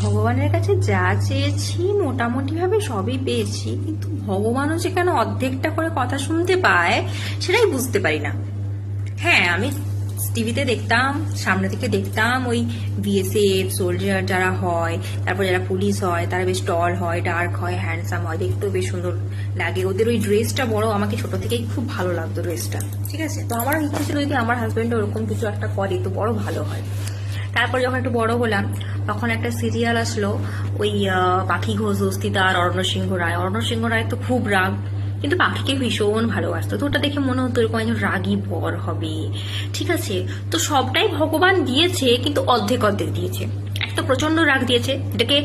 ভগবানের কাছে যা চেয়েছি মোটামুটি ভাবে সবই পেয়েছি, কিন্তু ভগবানও যে কেন অর্ধেকটা করে কথা শুনতে পায়, সেটাই বুঝতে পারি না। হ্যাঁ আমি টিভিতে দেখতাম, সামনে থেকে দেখতাম ওই বিএসএফ সোলজার যারা হয়, তারপর যারা পুলিশ হয়, তারা বেশ টল হয় ডার্ক হয় হ্যান্ডসাম হয়, দেখতেও বেশ সুন্দর লাগে। ওদের ওই ড্রেসটা বড়, আমাকে ছোট থেকেই খুব ভালো লাগতো ড্রেসটা ঠিক আছে? তো আমার ইচ্ছে ছিল যদি আমার হাজবেন্ড ওরকম কিছু একটা করে, তো বড় ভালো হয়। তারপর যখন একটু বড় হলাম তখন একটা সিরিয়াল আসলো, ওই পাখি ঘোষ দস্তিদার অরণ্য সিংহ রায়। অরণ্য সিংহ রায় তো খুব রাগ, কিন্তু পাখিকে ভীষণ ভালোবাসতো। তো ওটা দেখে মনে হতো এরকম একজন রাগী বর হবে। ঠিক আছে? তো সবটাই ভগবান দিয়েছে, কিন্তু অর্ধেক অর্ধেক দিয়েছে। একটা প্রচণ্ড রাগ দিয়েছে। এটাকে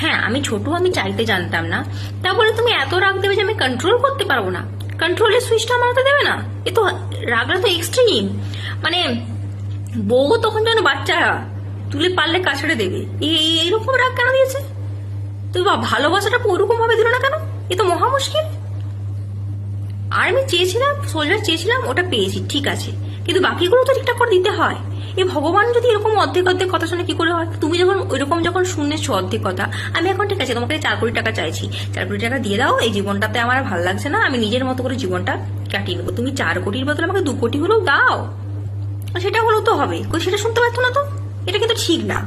হ্যাঁ আমি ছোট, আমি চাইতে জানতাম না। তারপরে তুমি এত রাগ দেবে যে আমি কন্ট্রোল করতে পারব না। কন্ট্রোলের সুইচটা মারতে দেবে না। এ তো রাগটা তো এক্সট্রিম মানে বউ তখন যেন বাচ্চা তুলে পারলে কাছড়ে দেবে। এই এইরকম রাগ কেন দিয়েছে? তুই বা ভালোবাসাটা ওরকম ভাবে দিল না কেন? এ তো মহা মুশকিল। আর আমি চেয়েছিলাম সোলজার চেয়েছিলাম, ওটা পেয়েছি, ঠিক আছে। কিন্তু বাকিগুলো তো ঠিকঠাক করে দিতে হয়। এ ভগবান যদি এরকম অর্ধেক অর্ধেক কথা শুনে কি করে হয়? তুমি যখন ওইরকম যখন শুনেছো অর্ধেক কথা, আমি এখন ঠিক আছে, তোমাকে চার কোটি টাকা চাইছি। চার কোটি টাকা দিয়ে দাও, এই জীবনটাতে আমার ভালো লাগছে না, আমি নিজের মতো করে জীবনটা কাটিয়ে নেব। তুমি চার কোটির বদলে আমাকে দু কোটি হলেও দাও। সেটা হলেও তো হবে সেটা শুনতে পারতো না তো? এটা কিন্তু ঠিক না।